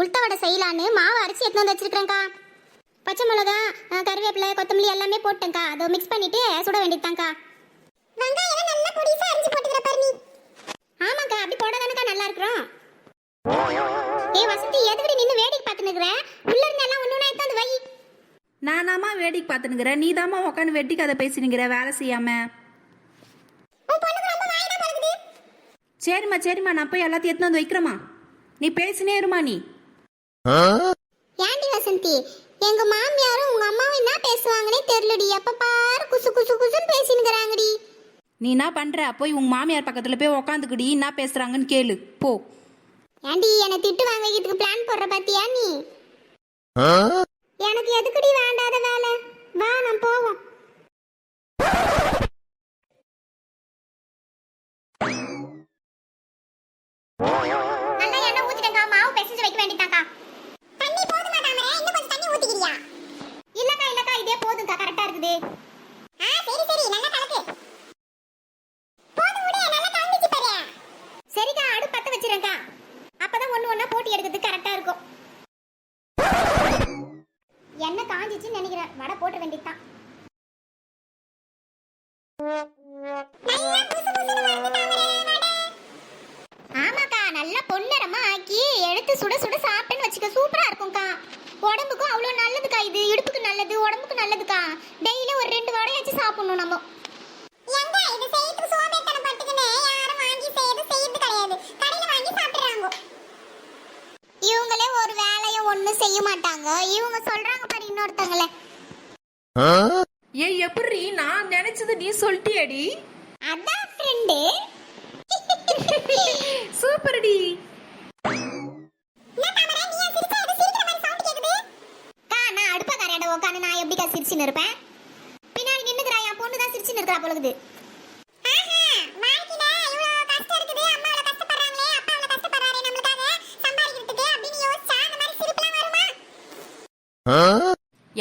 உளுத்த வடை செய்யலான்னு மாவு அரைச்சி எடுத்து வந்து வச்சிருக்கேன்க்கா பச்சை மிளகா கருவேப்பிலை கொத்தமல்லி எல்லாமே போட்டேன்க்கா. அதை மிக்ஸ் பண்ணிட்டு சுட வேண்டியதுதான்க்கா. வெங்காயம் நல்லா பொடிசா அரிஞ்சு போட்டுக்கிற பாரு நீ. ஆமாக்கா அப்படி போடாதானக்கா நல்லா இருக்கிறோம். ஏ வசந்தி எதுக்கடி நின்னு வேடிக்கை பார்த்துன்னு இருக்கிற உள்ள இருந்து எல்லாம் ஒண்ணு ஒண்ணா எடுத்து வந்து வை. நானாமா வேடிக்கை பார்த்துனுக்கிறேன் நீ தாம்மா உட்காந்து வெட்டி கதை பேசினுங்கிற வேலை செய்யாம. சரிம்மா சரிம்மா. நான் போய் எல்லாத்தையும் எடுத்துன்னு வந்து வைக்கிறேம்மா. நீ பேசினே இருமா நீ. ஏண்டி வசந்தி? எங்க மாமியாரும் உங்க அம்மாவும் என்ன பேசுவாங்கன்னே தெரியலடி. எப்ப பாரு குசு குசு குசுன்னு பேசினுக்கிறாங்கடி. நீ என்ன பண்ற? போய் உங்க மாமியார் பக்கத்துல போய் உக்காந்துக்குடி. என்ன பேசுறாங்கன்னு கேளு. போ. ஏண்டி என்னை திட்டு வாங்க வைக்கிறதுக்கு பிளான் போடுற பாத்தியா நீ? எனக்கு எதுக்குடி வேண்டாத வேலை? வா நான் போவோம். நல்லா எண்ணெய் ஊத்திட்டேங்கா மாவு பிசைஞ்சு வைக்க வேண்டியதாக்கா தண்ணி போதுமா தாமரை இன்னும் கொஞ்சம் தண்ணி ஊத்திக்கிறியா இல்லக்கா இல்லக்கா இதே போதும்க்கா கரெக்டா இருக்குது ஆ சரி சரி நல்லா கலக்கு போதும் விடு நல்லா கலந்துச்சு பாரு சரிக்கா அடுப்பு பத்த வச்சிருக்கா அப்பதான் ஒண்ணு ஒண்ணா போட்டி எடுக்கிறதுக்கு கரெக்டா இருக்கும். என்ன காஞ்சிச்சுன்னு நினைக்கிறேன். வடை போட்டு வேண்டியதுதான். ஆமாக்கா நல்லா பொன்னரமா ஆக்கி எடுத்து சுட சுட சாப்பிட்டேன்னு வச்சுக்க சூப்பரா இருக்கும்க்கா. உடம்புக்கும் அவ்வளோ நல்லதுக்கா இது. இடுப்புக்கு நல்லது உடம்புக்கு நல்லதுக்கா டெய்லி ஒரு ரெண்டு வடையாச்சும் சாப்பிடணும் நம்ம எங்க இது செய்யறதுக்கு சோம்பேறித்தனம் பட்டுக்கினே யாரும் வாங்கி செய்யறது செய்யறது கிடையாது கடையில வாங்கி சாப்பிடுறாங்க இவங்களே ஒரு ஒண்ணும் செய்ய மாட்டாங்க. இவங்க சொல்றாங்க பாரு இன்னொருத்தங்களே ஏய் எப்படி நான் நினைச்சது நீ சொல்லிட்டியடி அதான் ஃப்ரெண்டு சூப்பர்டி. நான் அடுப்பக்காரையாட உட்காந்து நான் எப்படிக்கா சிரிச்சுன்னு இருப்பேன்? பின்னாடி நின்னுக்கிறா என் பொண்ணு தான் சிரிச்சுன்னு இருக்கிறா பொழுது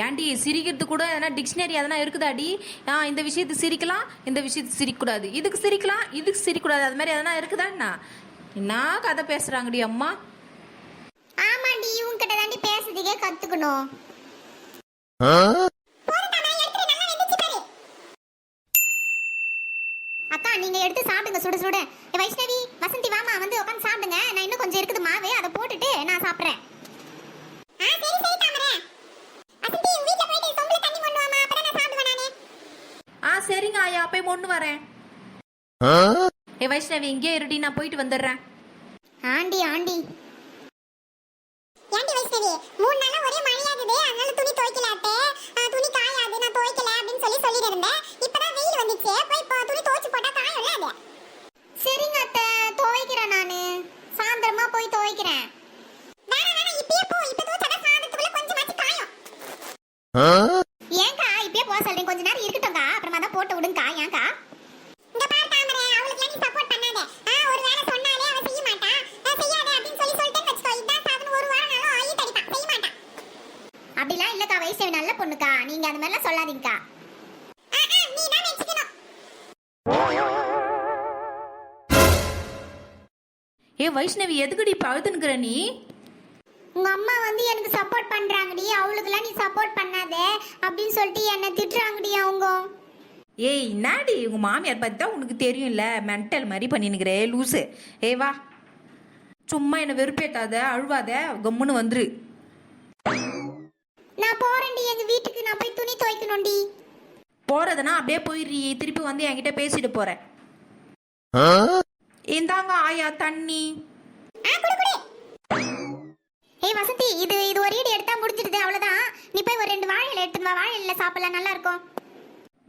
ஏன்டி சிரிக்கிறது கூட எதனா டிக்ஷனரி எதனா இருக்குதாடி? ஆ இந்த விஷயத்து சிரிக்கலாம் இந்த விஷயத்து சிரிக்கக்கூடாது. இதுக்கு சிரிக்கலாம் இதுக்கு சிரிக்கக்கூடாது. அது மாதிரி எதனா இருக்குதாண்ணா என்ன? கதை பேசுறாங்கடி அம்மா? ஆமாண்டி இவங்க கிட்ட தாண்டி பேசுறதுக்கே கத்துக்கணும். அக்கா நீங்க எடுத்து சாப்பிடுங்க சுட சுட. வைஷ்ணவி வசந்தி வாமா வந்து உட்காந்து சாப்பிடுங்க. நான் இன்னும் கொஞ்சம் இருக்குது மாவு அதை போட்டுட்டு நான் சாப்பிடுறேன். அப்பயும் ஆயா வரேன். ஏ வைஷ்ணவி இங்கே இருடி நான் போயிட்டு வந்துடுறேன். Aunty aunty. ஏண்டி வைஷ்ணவி மூணு நாளா ஒரே மழையாகுது அதனால துணி துவைக்கல அத்தை ஆ, துணி காயாது நான் துவைக்கல அப்படின்னு சொல்லி சொல்லிட்டு இருந்தேன் இப்பதான் வெயில் வந்துச்சு போய் இப்போ துணி துவைச்சு போட்டா காயும்ல அது சரிங்க அத்தை துவைக்கிறேன் நானு சாயந்தரமா போய் துவைக்கிறேன் வேணாம் வேணாம் இப்பயே போ இப்போ துவைச்சா சாயந்தரத்துக்குள்ள கொஞ்சமாச்சு காயும் ஏன்க்கா இப்பயே போக சொல்றேன் கொஞ்ச நேரம் இருக்கட்டும்க்கா அப்புறமா தான் போட்டு விடுங்கக்கா ஏன்க்கா இங்க பாரு தாமரை அவளுக்கு நீ சப்போர்ட் பண்ணாத. ஆ ஒரு வேளை சொன்னாலே அவ செய்ய மாட்டா. ஆ, செய்யாத அப்படின்னு சொல்லி சொல்லிட்டேன்னு வச்சுக்கோ. இதான் சாதன ஒரு வாரம் நாளும் ஆயி தடிப்பா செய்ய மாட்டா. அப்படிலாம் இல்லக்கா வைஷ்ணவி நல்ல பொண்ணுக்கா. நீங்க அந்த மாதிரிலாம் சொல்லாதீங்கக்கா. ஆ, ஆ, நீ தான் வச்சுக்கணும். ஏ வைஷ்ணவி எதுக்குடி இப்போ அழுதுனுக்குற நீ? உங்க அம்மா வந்து எனக்கு சப்போர்ட் பண்றாங்கடி. அவளுக்குலாம் நீ சப்போர்ட் பண்ணாத அப்படின்னு சொல்லிட்டு என்ன திட்டுறாங்கடி அவங்க. ஏய் என்னடி? உங்க மாமியார் பத்தி தான் உனக்கு தெரியும்ல? மென்டல் மாதிரி பண்ணினுக்கிறே லூசு. ஏய் வா. சும்மா என்னை வெறுப்பேத்தாத அழுவாத கம்முன்னு வந்துரு. நான் போறேன்டி எங்க வீட்டுக்கு. நான் போய் துணி துவைக்கணும்டி. போறதுனா அப்படியே போயிடுறீ. திருப்பி வந்து என்கிட்ட பேசிட்டு போற. இந்தாங்க ஆயா தண்ணி. ஆ குடு குடு. ஏய் வசந்தி இது இது ஒரு ஈடு எடுத்தா முடிஞ்சிடுது அவ்வளவுதான். நீ போய் ஒரு ரெண்டு வாழையில எடுத்து வா. வாழையில சாப்பிடலாம் நல்லா இருக்கும்.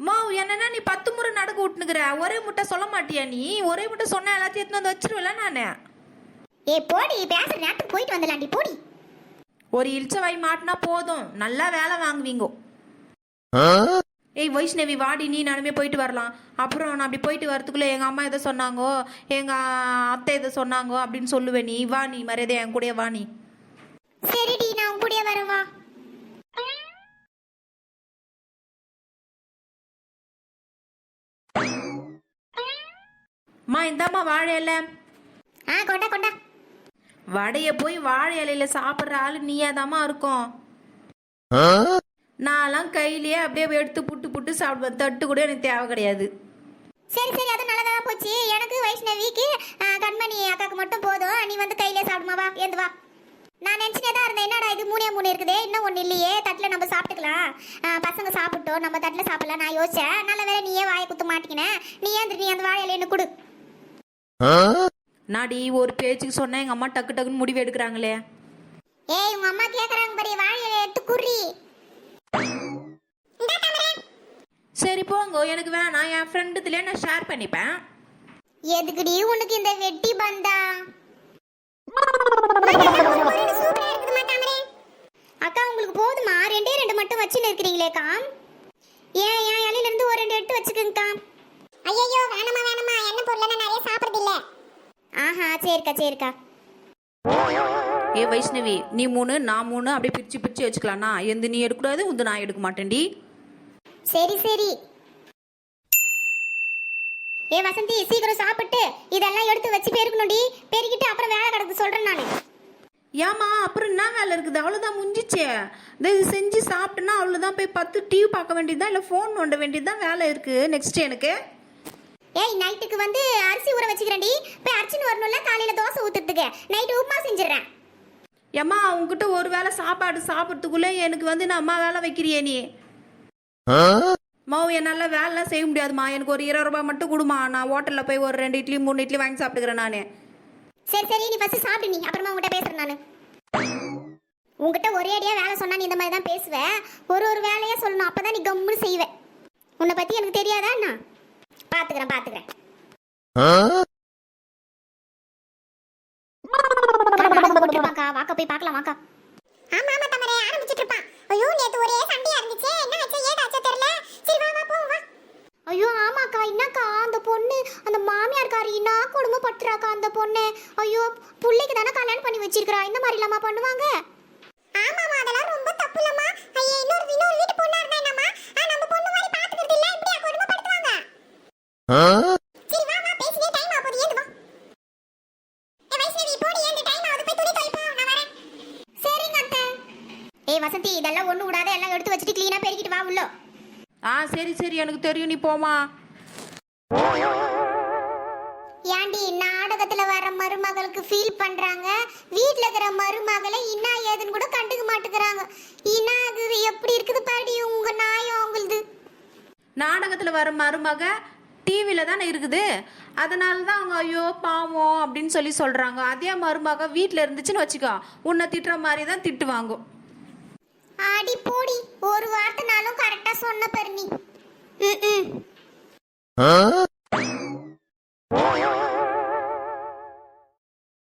மா என்னன்னா நீ பத்து முறை நடக்க விட்டுனுக்குற ஒரே முட்டை சொல்ல மாட்டியா நீ? ஒரே முட்டை சொன்ன எல்லாத்தையும் எடுத்துன்னு வந்து வச்சிருவல நானு. ஏய் போடி பேசுற நேரத்துக்கு போயிட்டு வந்துடலாம்டி போடி. ஒரு இழிச்ச வாய் மாட்டினா போதும். நல்லா வேலை வாங்குவீங்க. ஏய் வைஷ்ணவி வாடி நீ நானுமே போயிட்டு வரலாம். அப்புறம் நான் அப்படி போயிட்டு வரதுக்குள்ள எங்க அம்மா எதை சொன்னாங்கோ? எங்க அத்தை எதை சொன்னாங்கோ? அப்படின்னு சொல்லுவேன் நீ. வா நீ மரியாதை என் கூடயே வா நீ. சரிடி நான் உன் கூடயே வரேன் வா அம்மா இந்தாம்மா வாழை இலை. ஆ கொண்டா கொண்டா. வடைய போய் வாழை இலையில சாப்பிட்ற ஆளு நீயாதாம்மா இருக்கும். நான்லாம் கையிலேயே அப்படியே எடுத்து புட்டு புட்டு சாப்பிடுவேன். தட்டு கூட எனக்கு தேவை கிடையாது. சரி சரி அது நல்லதா போச்சு. எனக்கு வைஷ்ணவிக்கு கண்மணி அக்காக்கு மட்டும் போதும். நீ வந்து கையிலே சாப்பிடுமா வா ஏந்து வா. நான் நினச்சினே தான் இருந்தேன். என்னடா இது மூணே மூணு இருக்குதே? இன்னும் ஒன்று இல்லையே. தட்டில் நம்ம சாப்பிட்டுக்கலாம். பசங்க சாப்பிட்டோம். நம்ம தட்டில் சாப்பிடலாம். நான் யோசிச்சேன். நல்ல வேலை நீயே வாயை குத்த மாட்டிக்கினேன் நீ ஏந்திரி நீ அந்த வாழையில என்ன கொடு. நாடி ஒரு பேச்சுக்கு சொன்னா எங்க அம்மா டக்கு டக்குன்னு முடிவு எடுக்கிறாங்களே. ஏய் உங்க அம்மா கேக்குறாங்க பாரு. வாழையில எடுத்து குறி சரி போங்க. எனக்கு வேணாம். என் ஃப்ரெண்டுதுலேயே நான் ஷேர் பண்ணிப்பேன். எதுக்குடி உனக்கு இந்த வெட்டி பந்தா? அக்கா உங்களுக்கு போதுமா? ரெண்டே ரெண்டு மட்டும் வச்சுன்னு இருக்கிறீங்களேக்கா ஏன் என் இலையில இருந்து ஒரு ரெண்டு எடுத்து வச்சுக்கோங்கக்கா ஐயோ வேணாமா வேணாமா. என்ன பொருளை நான் நிறைய சாப்பிடுறது இல்ல. ஆஹா சரிக்கா சரிக்கா. ஏ வைஷ்ணவி நீ மூணு நான் மூணு அப்படியே பிரிச்சு பிரிச்சு வச்சுக்கலாம்னா எந்த நீ எடுக்கக்கூடாது உந்து நான் எடுக்க மாட்டேன்டி. சரி சரி. ஏ வசந்தி சீக்கிரம் சாப்பிட்டு இதெல்லாம் எடுத்து வச்சு பெருக்கணும்டி. பெருக்கிட்டு அப்புறம் வேலை கிடக்கு சொல்றேன் நான். ஏமா அப்புறம் என்ன வேலை இருக்குது? அவ்வளோதான் முடிஞ்சிச்சே. இந்த இது செஞ்சு சாப்பிட்டேன்னா அவ்வளோதான் போய் பத்து டிவி பார்க்க வேண்டியதுதான் இல்லை ஃபோன் நோண்ட வேண்டியதுதான் வேலை இருக்குது நெக்ஸ்ட் எனக்கு. ஏய் நைட்டுக்கு வந்து அரிசி ஊற வச்சுக்கிறேன்டி. போய் அரிசின்னு வரணும்ல காலையில தோசை ஊத்துறதுக்கு. நைட்டு உப்புமா செஞ்சிடுறேன். ஏம்மா உங்ககிட்ட ஒரு வேளை சாப்பாடு சாப்பிட்றதுக்குள்ளே எனக்கு வந்து நான் அம்மா வேலை வைக்கிறியே நீ. மாவு என்னால் வேலைலாம் செய்ய முடியாதும்மா எனக்கு ஒரு இருபது ரூபாய் மட்டும் கொடுமா. நான் ஹோட்டலில் போய் ஒரு ரெண்டு இட்லி மூணு இட்லி வாங்கி சாப்பிட்டுக்கிறேன் நான். சரி சரி நீ ஃபர்ஸ்ட் சாப்பிடு நீ. அப்புறமா உங்ககிட்ட பேசுறேன் நான். உங்ககிட்ட ஒரே அடியா வேலை சொன்னா நீ இந்த மாதிரி தான் பேசுவ. ஒரு ஒரு வேலையா சொல்லணும். அப்பதான் நீ கம்முன்னு செய்வ. உன்னை பத்தி எனக்கு தெரியாதா என்ன? பாத்துக்கிறேன் பாத்துக்கிறேன். போட்டுருப்பாக்கா வாக்கா போய் பார்க்கலாம் வாக்கா ஆமா ஆமா தமரே ஆரம்பிச்சிட்டு இருப்பான். ஐயோ நேத்து ஒரே சண்டையா இருந்துச்சே. என்ன ஆச்சு ஏதாச்சும் தெரியல சரி வா வா போ வா ஐயோ ஆமாக்கா என்னக்கா அந்த பொண்ணு அந்த மாமியார்காரி என்ன கொடுமைப்பட்டுறாக்கா அந்த பொண்ணு. ஐயோ புள்ளைக்கு தானே கல்யாணம் பண்ணி வச்சிருக்கா இந்த மாதிரி இல்லாமா பண்ணுவாங்க? ஆமாமா அதெல்லாம் ரொம்ப தப்பு இல்லம்மா ஐயா இன்னொரு இன்னொரு வீட்டு பொண்ணா இருந்தா என்னம்மா? நம்ம பொண்ணு மாதிரி பாத்துக்கிறது இல்ல இப்படியா கொடுமைப்படுத்துவாங்க? சரி வா வா பேசினே டைம் சரிங்க அத்தை. ஏய் வசந்தி இதெல்லாம் ஒண்ணு விடாத எல்லாம் எடுத்து வச்சுட்டு க்ளீனா பெருக்கிட்டு வா உள்ள. ஆ சரி சரி எனக்கு தெரியும் நீ போமா ஏண்டி நாடகத்துல வர மருமகளுக்கு ஃபீல் பண்றாங்க? வீட்ல இருக்கிற மருமகளை இன்னா ஏதுன்னு கூட கண்டுக்க மாட்டேங்கிறாங்க. இன்னா அது எப்படி இருக்குது பாடி உங்க நாயம் உங்களுது நாடகத்தில் வர மருமக டிவியில் தானே இருக்குது. அதனால தான் அவங்க ஐயோ பாவம் அப்படின்னு சொல்லி சொல்கிறாங்க அதே மருமக வீட்டில் இருந்துச்சுன்னு வச்சுக்கோ உன்னை திட்டுற மாதிரி தான் திட்டு வாங்கும் ஆடி போடி. ஒரு வார்த்தைனாலும் கரெக்டா சொன்ன பர்ணி ம்